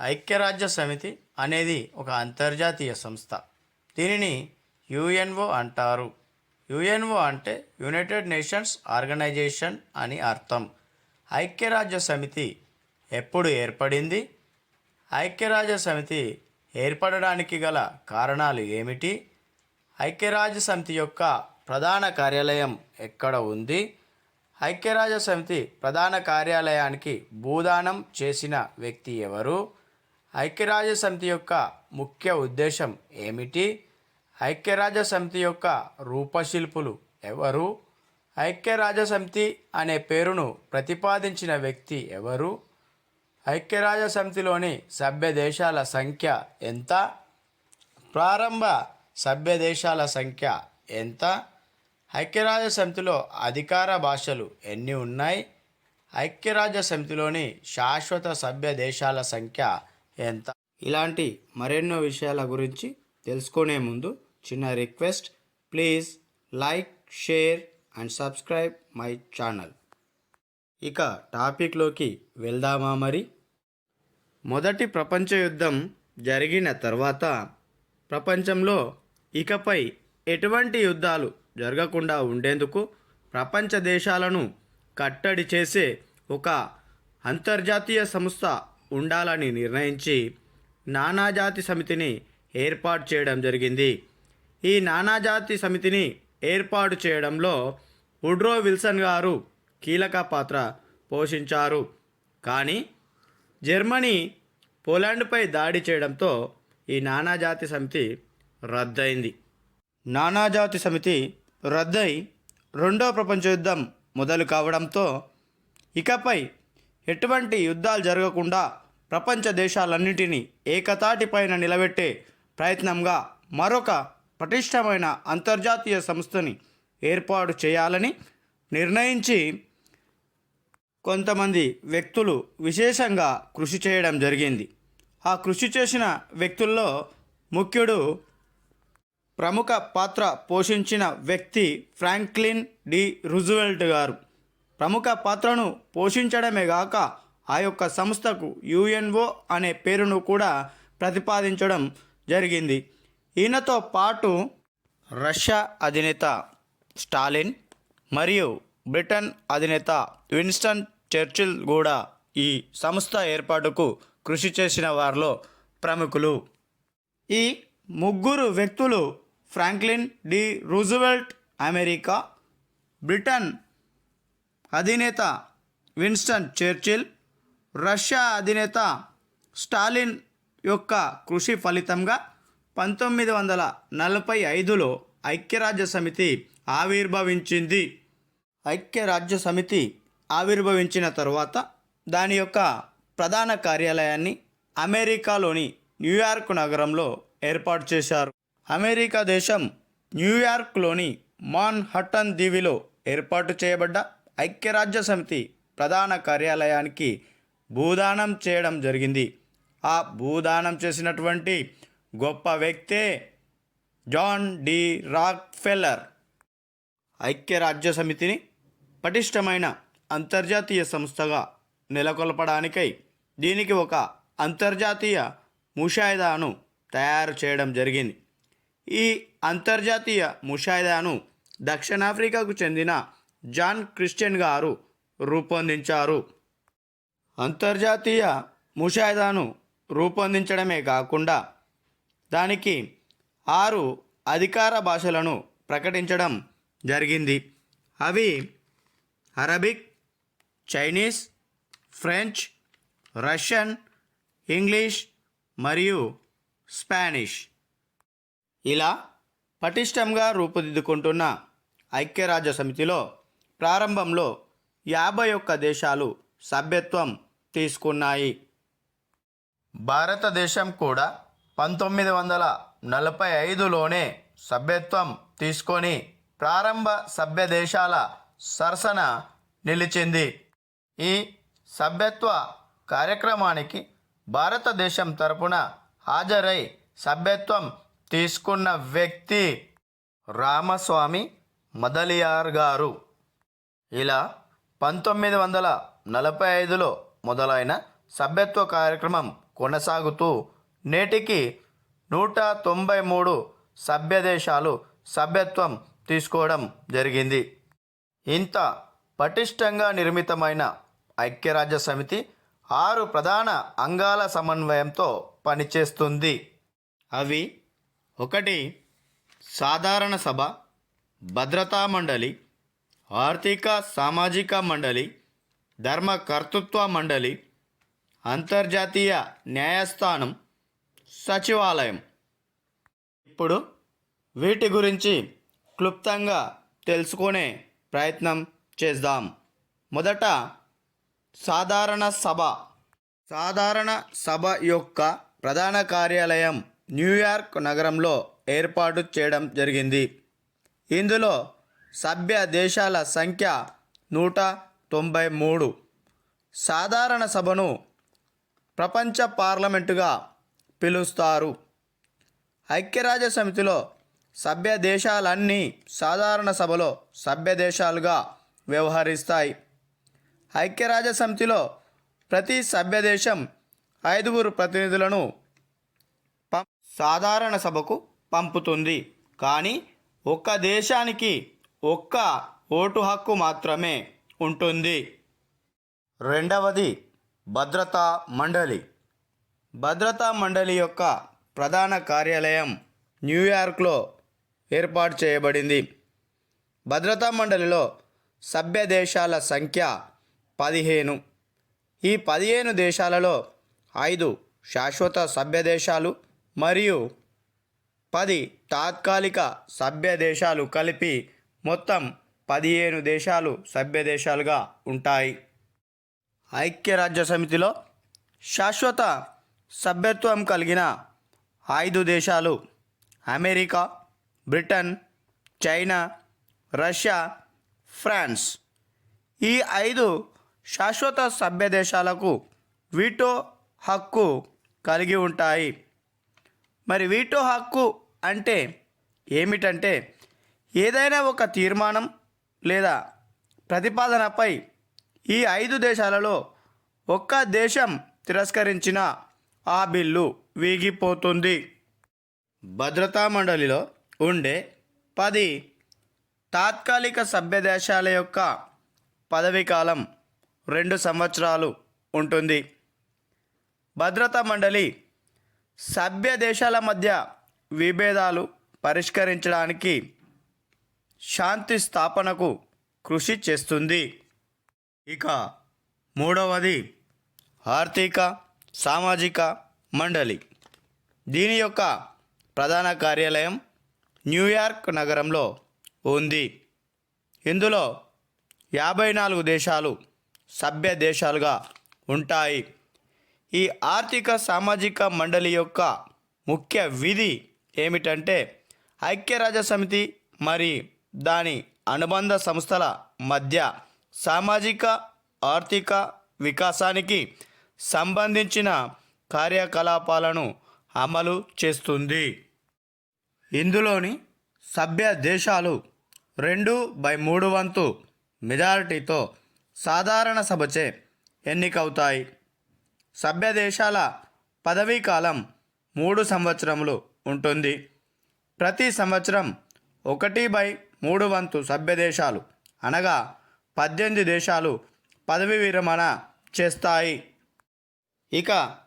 ఐక్యరాజ్య సమితి అనేది ఒక అంతర్జాతీయ సంస్థ. దీనిని యుఎన్ఓ అంటారు. యుఎన్ఓ అంటే యునైటెడ్ నేషన్స్ ఆర్గనైజేషన్ అని అర్థం. ఐక్యరాజ్య సమితి ఎప్పుడు ఏర్పడింది? ఐక్యరాజ్య సమితి ఏర్పడడానికి గల కారణాలు ఏమిటి? ఐక్యరాజ్య సమితి యొక్క ప్రధాన కార్యాలయం ఎక్కడ ఉంది? ఐక్యరాజ్య సమితి ప్రధాన కార్యాలయానికి భూదానం చేసిన వ్యక్తి ఎవరు? ఐక్యరాజ్య సమితి యొక్క ముఖ్య ఉద్దేశం ఏమిటి? ఐక్యరాజ్య సమితి యొక్క రూపశిల్పులు ఎవరు? ఐక్యరాజ్య సమితి అనే పేరును ప్రతిపాదించిన వ్యక్తి ఎవరు? ఐక్యరాజ్య సమితిలోని సభ్య దేశాల సంఖ్య ఎంత? ప్రారంభ సభ్య దేశాల సంఖ్య ఎంత? ఐక్యరాజ్య సమితిలో అధికార భాషలు ఎన్ని ఉన్నాయి? ఐక్యరాజ్య సమితిలోని శాశ్వత సభ్య దేశాల సంఖ్య ఎంత? ఇలాంటి మరెన్నో విషయాల గురించి తెలుసుకునే ముందు చిన్న request. Please like share and subscribe my channel. ఇక టాపిక్లోకి వెళ్దామా మరి? మొదటి ప్రపంచ యుద్ధం జరిగిన తర్వాత ప్రపంచంలో ఇకపై ఎటువంటి యుద్ధాలు జరగకుండా ఉండేందుకు ప్రపంచ దేశాలను కట్టడి చేసే ఒక అంతర్జాతీయ సంస్థ ఉండాలని నిర్ణయించి నానాజాతి సమితిని ఏర్పాటు చేయడం జరిగింది. ఈ నానాజాతి సమితిని ఏర్పాటు చేయడంలో ఉడ్రో విల్సన్ గారు కీలక పాత్ర పోషించారు. కానీ జర్మనీ పోలాండ్పై దాడి చేయడంతో ఈ నానాజాతి సమితి రద్దయింది. నానాజాతి సమితి రద్దయి రెండో ప్రపంచ యుద్ధం మొదలు కావడంతో ఇకపై ఎటువంటి యుద్ధాలు జరగకుండా ప్రపంచ దేశాలన్నింటినీ ఏకతాటిపైన నిలబెట్టే ప్రయత్నంగా మరొక పటిష్టమైన అంతర్జాతీయ సంస్థని ఏర్పాటు చేయాలని నిర్ణయించి కొంతమంది వ్యక్తులు విశేషంగా కృషి చేయడం జరిగింది. ఆ కృషి చేసిన వ్యక్తుల్లో ముఖ్యుడు ప్రముఖ పాత్ర పోషించిన వ్యక్తి ఫ్రాంక్లిన్ డి రుజువెల్ట్ గారు. ప్రముఖ పాత్రను పోషించడమే గాక ఆ యొక్క సంస్థకు యుఎన్ఓ అనే పేరును కూడా ప్రతిపాదించడం జరిగింది. ఈయనతో పాటు రష్యా అధినేత స్టాలిన్ మరియు బ్రిటన్ అధినేత విన్స్టన్ చర్చిల్ కూడా ఈ సంస్థ ఏర్పాటుకు కృషి చేసిన వారిలో ప్రముఖులు. ఈ ముగ్గురు వ్యక్తులు Franklin D Roosevelt America Britain అధినేత విన్స్టన్ చర్చిల్ రష్యా అధినేత స్టాలిన్ యొక్క కృషి ఫలితంగా పంతొమ్మిది వందల నలభై ఐదులో ఐక్యరాజ్య సమితి ఆవిర్భవించింది. ఐక్యరాజ్య సమితి ఆవిర్భవించిన తరువాత దాని యొక్క ప్రధాన కార్యాలయాన్ని అమెరికాలోని న్యూయార్క్ నగరంలో ఏర్పాటు చేశారు. అమెరికా దేశం న్యూయార్క్లోని మాన్ హట్టన్ దీవిలో ఏర్పాటు చేయబడ్డ ఐక్యరాజ్య సమితి ప్రధాన కార్యాలయానికి భూదానం చేయడం జరిగింది. ఆ భూదానం చేసినటువంటి గొప్ప వ్యక్తే జాన్ డి రాక్ఫెల్లర్. ఐక్యరాజ్య సమితిని పటిష్టమైన అంతర్జాతీయ సంస్థగా నెలకొల్పడానికై దీనికి ఒక అంతర్జాతీయ ముషాయిదాను తయారు చేయడం జరిగింది. ఈ అంతర్జాతీయ ముషాయిదాను దక్షిణాఫ్రికాకు చెందిన జాన్ క్రిస్టియన్ గారు రూపొందించారు. అంతర్జాతీయ ముషాయిదాను రూపొందించడమే కాకుండా దానికి ఆరు అధికార భాషలను ప్రకటించడం జరిగింది. అవి Arabic Chinese French Russian English మరియు స్పానిష్. ఇలా పటిష్టంగా రూపుదిద్దుకుంటున్న ఐక్యరాజ్య సమితిలో ప్రారంభంలో యాభై ఒక్క దేశాలు సభ్యత్వం తీసుకున్నాయి. భారతదేశం కూడా పంతొమ్మిది వందల నలభై ఐదులోనే సభ్యత్వం తీసుకొని ప్రారంభ సభ్య దేశాల సరసన నిలిచింది. ఈ సభ్యత్వ కార్యక్రమానికి భారతదేశం తరపున హాజరై సభ్యత్వం తీసుకున్న వ్యక్తి రామస్వామి మదలియార్ గారు. ఇలా పంతొమ్మిది వందల నలభై ఐదులో మొదలైన సభ్యత్వ కార్యక్రమం కొనసాగుతూ నేటికి నూట తొంభై మూడు సభ్య దేశాలు సభ్యత్వం తీసుకోవడం జరిగింది. ఇంత పటిష్టంగా నిర్మితమైన ఐక్యరాజ్య సమితి ఆరు ప్రధాన అంగాల సమన్వయంతో పనిచేస్తుంది. అవి ఒకటి సాధారణ సభ భద్రతా మండలి ఆర్థిక సామాజిక మండలి ధర్మకర్తృత్వ మండలి అంతర్జాతీయ న్యాయస్థానం సచివాలయం. ఇప్పుడు వీటి గురించి క్లుప్తంగా తెలుసుకునే ప్రయత్నం చేద్దాం. మొదట సాధారణ సభ. సాధారణ సభ యొక్క ప్రధాన కార్యాలయం న్యూయార్క్ నగరంలో ఏర్పాటు చేయడం జరిగింది. ఇందులో సభ్య దేశాల సంఖ్య నూట తొంభై మూడు. సాధారణ సభను ప్రపంచ పార్లమెంటుగా పిలుస్తారు. ఐక్యరాజ్య సమితిలో సభ్య దేశాలన్నీ సాధారణ సభలో సభ్య దేశాలుగా వ్యవహరిస్తాయి. ఐక్యరాజ్య సమితిలో ప్రతి సభ్య దేశం ఐదుగురు ప్రతినిధులను పం సాధారణ సభకు పంపుతుంది. కానీ ఒక్క దేశానికి ఒక్క ఓటు హక్కు మాత్రమే. ఉంటుంది. రెండవది భద్రతా మండలి. భద్రతా మండలి యొక్క ప్రధాన కార్యాలయం న్యూయార్క్లో ఏర్పాటు చేయబడింది. భద్రతా మండలిలో సభ్య దేశాల సంఖ్య పదిహేను. ఈ పదిహేను దేశాలలో ఐదు శాశ్వత సభ్య దేశాలు మరియు పది తాత్కాలిక సభ్య దేశాలు కలిపి మొత్తం పదిహేను దేశాలు సభ్య దేశాలుగా ఉంటాయి. ఐక్యరాజ్య సమితిలో శాశ్వత సభ్యత్వం కలిగిన ఐదు దేశాలు America Britain China Russia France. ఈ ఐదు శాశ్వత సభ్య దేశాలకు వీటో హక్కు కలిగి ఉంటాయి. మరి వీటో హక్కు అంటే ఏమిటంటే ఏదైనా ఒక తీర్మానం లేదా ప్రతిపాదనపై ఈ ఐదు దేశాలలో ఒక్క దేశం తిరస్కరించిన ఆ బిల్లు వీగిపోతుంది. భద్రతా మండలిలో ఉండే పది తాత్కాలిక సభ్య దేశాల యొక్క పదవీకాలం రెండు సంవత్సరాలు ఉంటుంది. భద్రతా మండలి సభ్య దేశాల మధ్య విభేదాలు పరిష్కరించడానికి శాంతి స్థాపనకు కృషి చేస్తుంది. ఇక మూడవది ఆర్థిక సామాజిక మండలి. దీని యొక్క ప్రధాన కార్యాలయం న్యూయార్క్ నగరంలో ఉంది. ఇందులో యాభై నాలుగు దేశాలు సభ్య దేశాలుగా ఉంటాయి. ఈ ఆర్థిక సామాజిక మండలి యొక్క ముఖ్య విధి ఏమిటంటే ఐక్యరాజ్య సమితి మరి దాని అనుబంధ సంస్థల మధ్య సామాజిక ఆర్థిక వికాసానికి సంబంధించిన కార్యకలాపాలను అమలు చేస్తుంది. ఇందులోని సభ్య దేశాలు రెండు బై మూడు వంతు మెజారిటీతో సాధారణ సభచే ఎన్నికవుతాయి. సభ్య దేశాల పదవీ కాలం మూడు సంవత్సరములు ఉంటుంది. ప్రతి సంవత్సరం ఒకటి బై మూడు వంతు సభ్య దేశాలు అనగా పద్దెనిమిది దేశాలు పదవి విరమణ చేస్తాయి. ఇక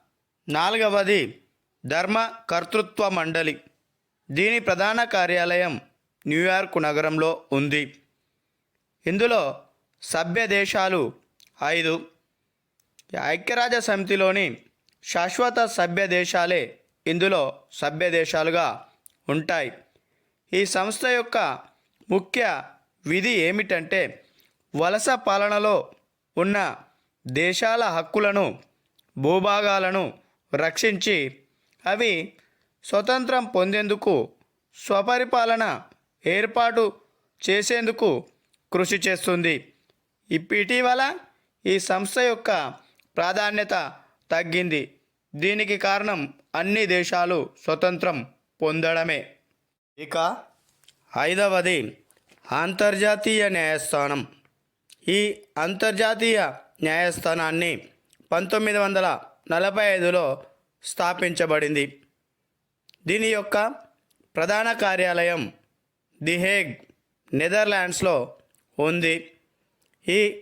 నాలుగవది ధర్మ కర్తృత్వ మండలి. దీని ప్రధాన కార్యాలయం న్యూయార్క్ నగరంలో ఉంది. ఇందులో సభ్య దేశాలు ఐదు. ఐక్యరాజ్య సమితిలోని శాశ్వత సభ్య దేశాలే ఇందులో సభ్య దేశాలుగా ఉంటాయి. ఈ సంస్థ యొక్క ముఖ్య విధి ఏమిటంటే వలస పాలనలో ఉన్న దేశాల హక్కులను భూభాగాలను రక్షించి అవి స్వతంత్రం పొందేందుకు స్వపరిపాలన ఏర్పాటు చేసేందుకు కృషి చేస్తుంది. ఇటీవల ఈ సంస్థ యొక్క ప్రాధాన్యత తగ్గింది. దీనికి కారణం అన్ని దేశాలు స్వతంత్రం పొందడమే. ఇక ఐదవది అంతర్జాతీయ న్యాయస్థానం. ఈ అంతర్జాతీయ న్యాయస్థానాన్ని పంతొమ్మిది వందల నలభై ఐదులో స్థాపించబడింది. దీని యొక్క ప్రధాన కార్యాలయం ది హేగ్ నెదర్లాండ్స్లో ఉంది. ఈ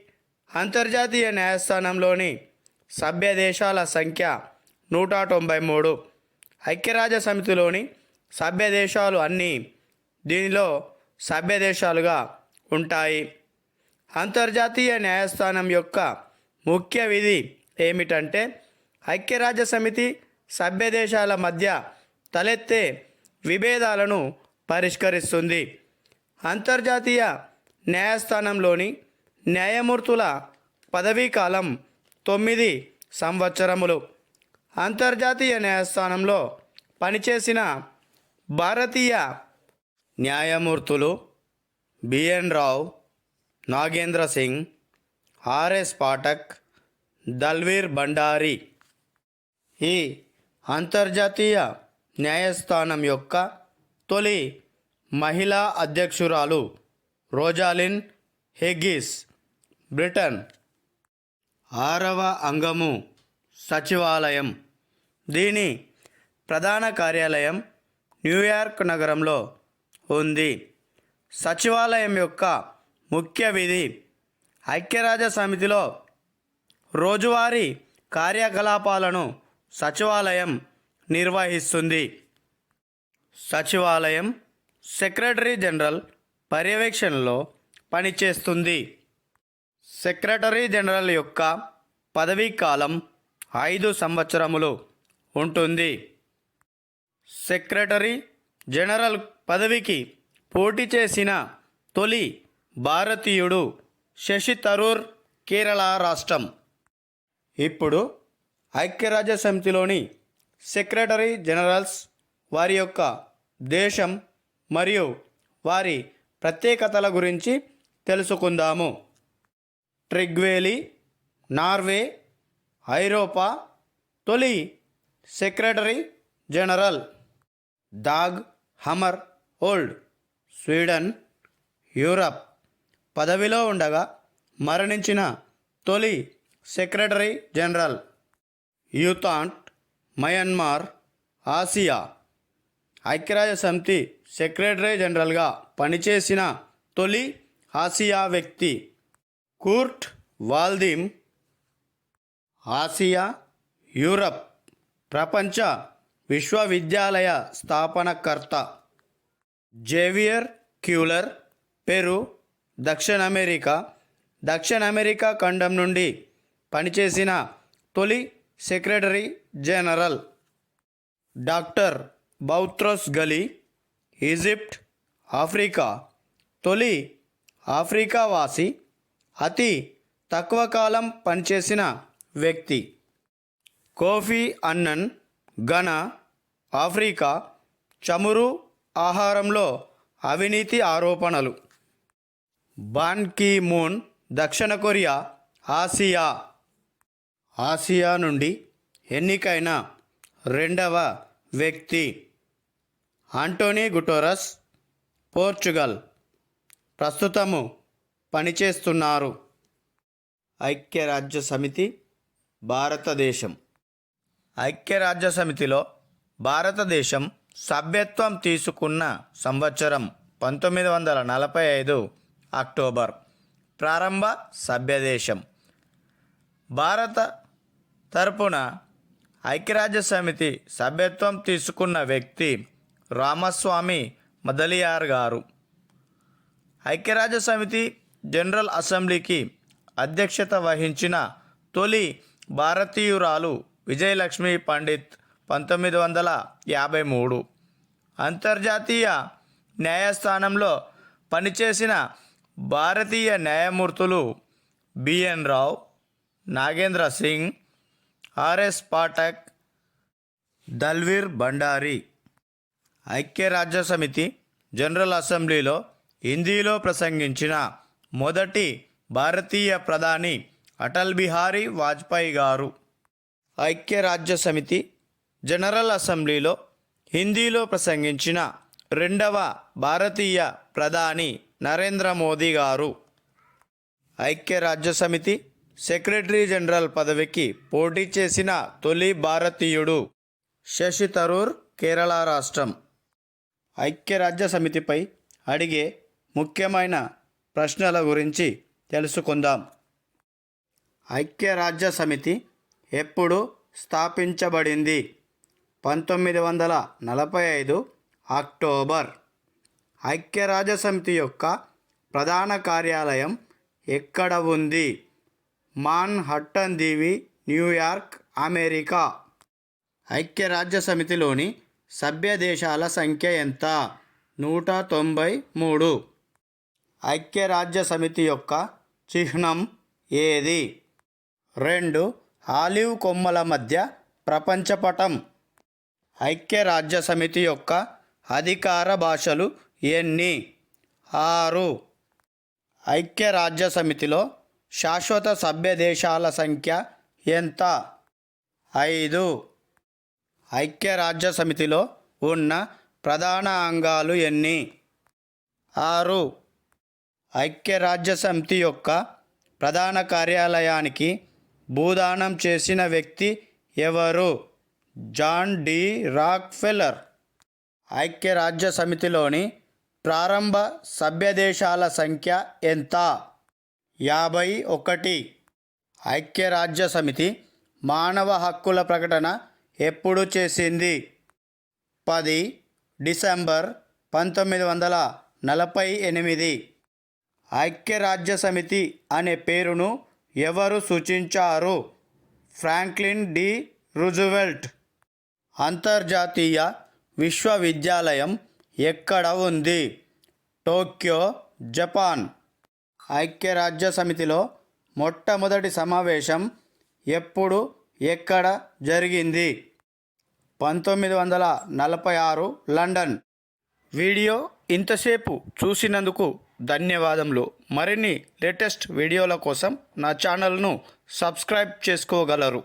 అంతర్జాతీయ న్యాయస్థానంలోని సభ్య దేశాల సంఖ్య నూట తొంభై మూడు. ఐక్యరాజ్య సమితిలోని సభ్య దేశాలు అన్నీ దీనిలో సభ్యదేశాలుగా ఉంటాయి. అంతర్జాతీయ న్యాయస్థానం యొక్క ముఖ్య విధి ఏమిటంటే ఐక్యరాజ్య సమితి సభ్యదేశాల మధ్య తలెత్తే విభేదాలను పరిష్కరిస్తుంది. అంతర్జాతీయ న్యాయస్థానంలోని న్యాయమూర్తుల పదవీ కాలం తొమ్మిది సంవత్సరములు. అంతర్జాతీయ న్యాయస్థానంలో పనిచేసిన భారతీయ న్యాయమూర్తులు B N Rao Nagendra Singh R S Pathak Dalveer Bhandari. ఈ అంతర్జాతీయ న్యాయస్థానం యొక్క తొలి మహిళా అధ్యక్షురాలు రోజాలిన్ హెగ్గిస్ బ్రిటన్. ఆరవ అంగము సచివాలయం. దీని ప్రధాన కార్యాలయం న్యూయార్క్ నగరంలో ఉంది. సచివాలయం యొక్క ముఖ్య విధి ఐక్యరాజ్య సమితిలో రోజువారీ కార్యకలాపాలను సచివాలయం నిర్వహిస్తుంది. సచివాలయం సెక్రటరీ జనరల్ పర్యవేక్షణలో పనిచేస్తుంది. సెక్రటరీ జనరల్ యొక్క పదవీ కాలం ఐదు సంవత్సరములు ఉంటుంది. సెక్రటరీ జనరల్ పదవికి పోటీ చేసిన తొలి భారతీయుడు శశి తరూర్ కేరళ రాష్ట్రం. ఇప్పుడు ఐక్యరాజ్య సమితిలోని సెక్రటరీ జనరల్స్ వారి యొక్క దేశం మరియు వారి ప్రత్యేకతల గురించి తెలుసుకుందాము. ట్రిగ్వేలి నార్వే ఐరోపా తొలి సెక్రటరీ జనరల్. దాగ్ హమర్ ఓల్డ్ స్వీడన్ యూరప్. పదవిలో ఉండగా మరణించిన తొలి secretary general U Thant Myanmar Asia. ఐక్యరాజ్య సమితి సెక్రటరీ జనరల్గా పనిచేసిన తొలి ఆసియా వ్యక్తి కూర్ట్ వాల్దిమ్ ఆసియా యూరప్. ప్రపంచ విశ్వవిద్యాలయ స్థాపనకర్త జేవియర్ క్యూలర్ పెరు దక్షిణ అమెరికా దక్షిణ అమెరికా ఖండం నుండి పనిచేసిన తొలి secretary general doctor Boutros Ghali Egypt Africa. తొలి ఆఫ్రికా వాసి అతి తక్కువ కాలం పనిచేసిన వ్యక్తి. కోఫీ అన్నన్ ఘన ఆఫ్రికా చమురు ఆహారంలో అవినీతి ఆరోపణలు. బాన్ కీ మూన్ దక్షిణ కొరియా ఆసియా. ఆసియా నుండి ఎన్నికైన రెండవ వ్యక్తి ఆంటోనీ గుటోరస్ పోర్చుగల్. ప్రస్తుతము పనిచేస్తున్నారు ఐక్యరాజ్య సమితి భారతదేశం. ఐక్యరాజ్య సమితిలో భారతదేశం సభ్యత్వం తీసుకున్న సంవత్సరం పంతొమ్మిది వందల నలభై ఐదు అక్టోబర్. ప్రారంభ సభ్యదేశం. భారత తరపున ఐక్యరాజ్య సమితి సభ్యత్వం తీసుకున్న వ్యక్తి రామస్వామి మదలియార్ గారు. ఐక్యరాజ్య సమితి జనరల్ అసెంబ్లీకి అధ్యక్షత వహించిన తొలి భారతీయురాలు విజయలక్ష్మి పండిత్ పంతొమ్మిది వందల యాభై మూడు. అంతర్జాతీయ న్యాయస్థానంలో పనిచేసిన భారతీయ న్యాయమూర్తులు B N Rao Nagendra Singh R S Pathak Dalveer Bhandari. ఐక్యరాజ్య సమితి జనరల్ అసెంబ్లీలో హిందీలో ప్రసంగించిన మొదటి భారతీయ ప్రధాని అటల్ బిహారీ వాజ్పేయి గారు. ఐక్యరాజ్య సమితి జనరల్ అసెంబ్లీలో హిందీలో ప్రసంగించిన రెండవ భారతీయ ప్రధాని నరేంద్ర మోదీ గారు. ఐక్యరాజ్య సమితి సెక్రటరీ జనరల్ పదవికి పోటీ చేసిన తొలి భారతీయుడు శశి తరూర్ కేరళ రాష్ట్రం. ఐక్యరాజ్య సమితిపై అడిగే ముఖ్యమైన ప్రశ్నల గురించి తెలుసుకుందాం. ఐక్యరాజ్య సమితి ఎప్పుడు స్థాపించబడింది? పంతొమ్మిది వందల నలభై ఐదు అక్టోబర్. ఐక్యరాజ్యసమితి యొక్క ప్రధాన కార్యాలయం ఎక్కడ ఉంది? మాన్ హట్టన్ దీవి న్యూయార్క్ అమెరికా. ఐక్యరాజ్యసమితిలోని సభ్య దేశాల సంఖ్య ఎంత? నూట తొంభై మూడు. ఐక్యరాజ్య సమితి యొక్క చిహ్నం ఏది? రెండు ఆలివ్ కొమ్మల మధ్య ప్రపంచపటం. ఐక్యరాజ్య సమితి యొక్క అధికార భాషలు ఎన్ని? ఆరు. ఐక్యరాజ్య సమితిలో శాశ్వత సభ్య దేశాల సంఖ్య ఎంత? ఐదు. ఐక్యరాజ్య సమితిలో ఉన్న ప్రధాన అంగాలు ఎన్ని? ఆరు. ఐక్యరాజ్య సమితి యొక్క ప్రధాన కార్యాలయానికి భూదానం చేసిన వ్యక్తి ఎవరు? John D. రాక్ఫెల్లర్. ఐక్యరాజ్య సమితిలోని ప్రారంభ సభ్యదేశాల సంఖ్య ఎంత? యాభై ఒకటి. ఐక్యరాజ్య సమితి మానవ హక్కుల ప్రకటన ఎప్పుడు చేసింది? పది డిసెంబర్ పంతొమ్మిది వందల నలభై ఎనిమిది. ఐక్యరాజ్య సమితి అనే పేరును ఎవరు సూచించారు? Franklin D. రుజువెల్ట్. అంతర్జాతీయ విశ్వవిద్యాలయం ఎక్కడ ఉంది? Tokyo Japan. ఐక్యరాజ్య సమితిలో మొట్టమొదటి సమావేశం ఎప్పుడు ఎక్కడ జరిగింది? పంతొమ్మిది వందల నలభై ఆరు లండన్. వీడియో ఇంతసేపు చూసినందుకు ధన్యవాదములు. మరిన్ని లేటెస్ట్ వీడియోల కోసం నా ఛానల్ను సబ్స్క్రైబ్ చేసుకోగలరు.